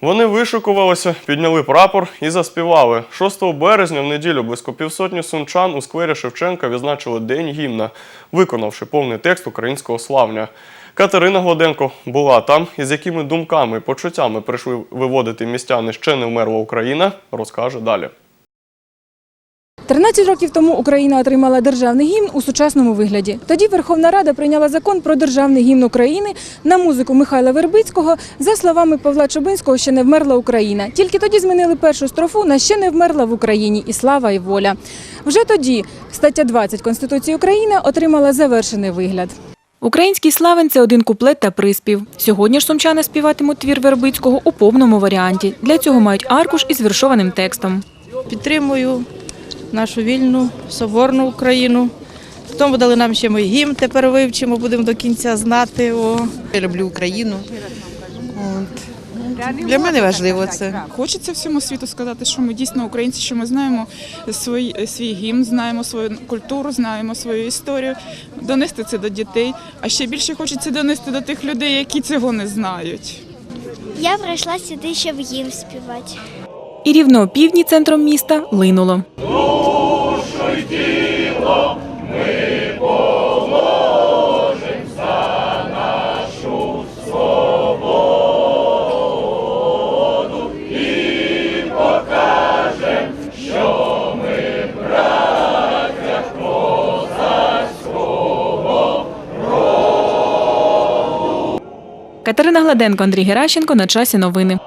Вони вишикувалися, підняли прапор і заспівали. 6 березня в неділю близько півсотні сумчан у сквері Шевченка відзначили День гімна, виконавши повний текст українського славня. Катерина Гладенко була там, і з якими думками і почуттями прийшли виводити містяни ще не вмерла Україна, розкаже далі. 13 років тому Україна отримала державний гімн у сучасному вигляді. Тоді Верховна Рада прийняла закон про державний гімн України на музику Михайла Вербицького. За словами Павла Чубинського, ще не вмерла Україна. Тільки тоді змінили першу строфу на ще не вмерла в Україні і слава і воля. Вже тоді стаття 20 Конституції України отримала завершений вигляд. Український славен це один куплет та приспів. Сьогодні ж сумчани співатимуть твір Вербицького у повному варіанті. Для цього мають аркуш із віршованим текстом. Підтримую нашу вільну, соборну Україну. Тому дали нам ще мій гімн, тепер вивчимо, будемо до кінця знати. О. Я люблю Україну. От. Для мене важливо це. Хочеться всьому світу сказати, що ми дійсно українці, що ми знаємо свій, свій гімн, знаємо свою культуру, знаємо свою історію, донести це до дітей. А ще більше хочеться донести до тих людей, які цього не знають. Я прийшла сюди, щоб гімн співати. І рівно опівдні центром міста линуло. Катерина Гладенко, Андрій Геращенко. На часі новини.